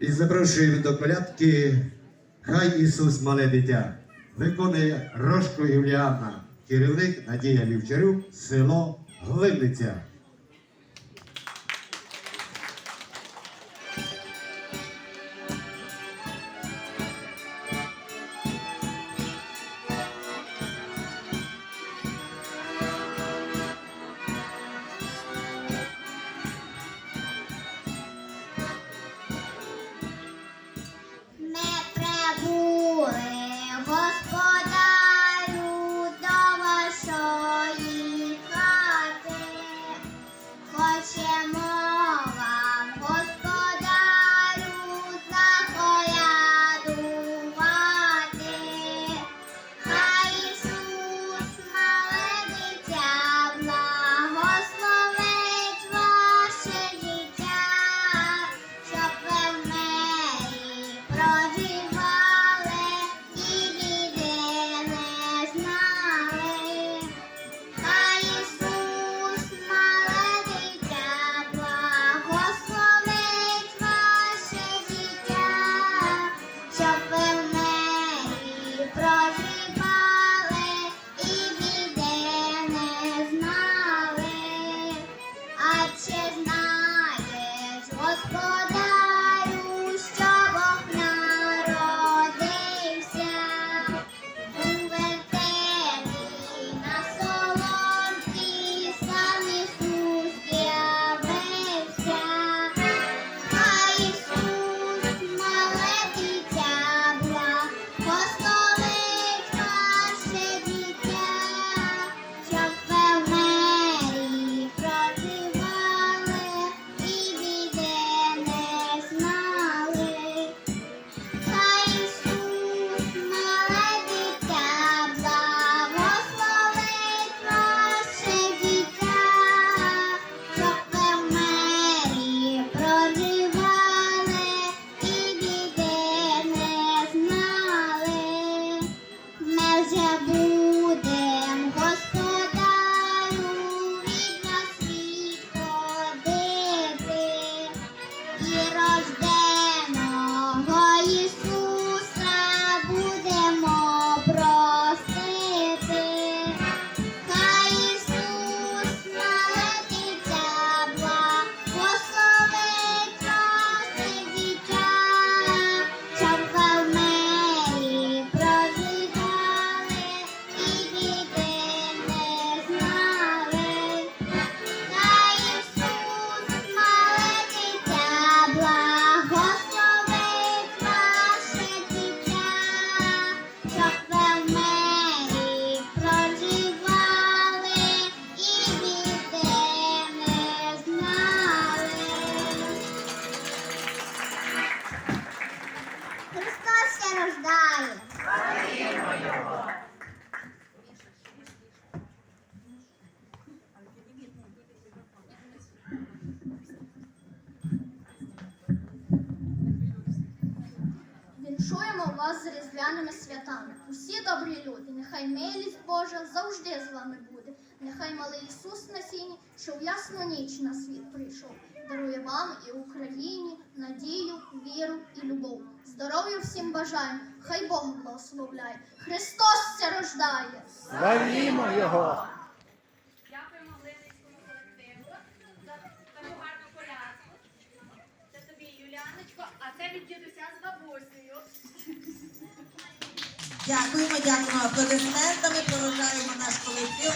І запрошуємо до колядки, хай Ісус мале дитя, виконує Рожко Юліана, керівник Надія Вівчарюк, село Глибниця. Bye. вас з різдвяними святами. Усі добрі люди, нехай милість Божа завжди з вами буде. Нехай малий Ісус на сіні, що в ясну ніч на світ прийшов. Дарує вам і Україні надію, віру і любов. Здоров'я всім бажаємо, хай Бог благословляє. Христос це рождає. Славімо Його! Дякуємо, дякуємо аплодисментами. Проважаємо наш колектив.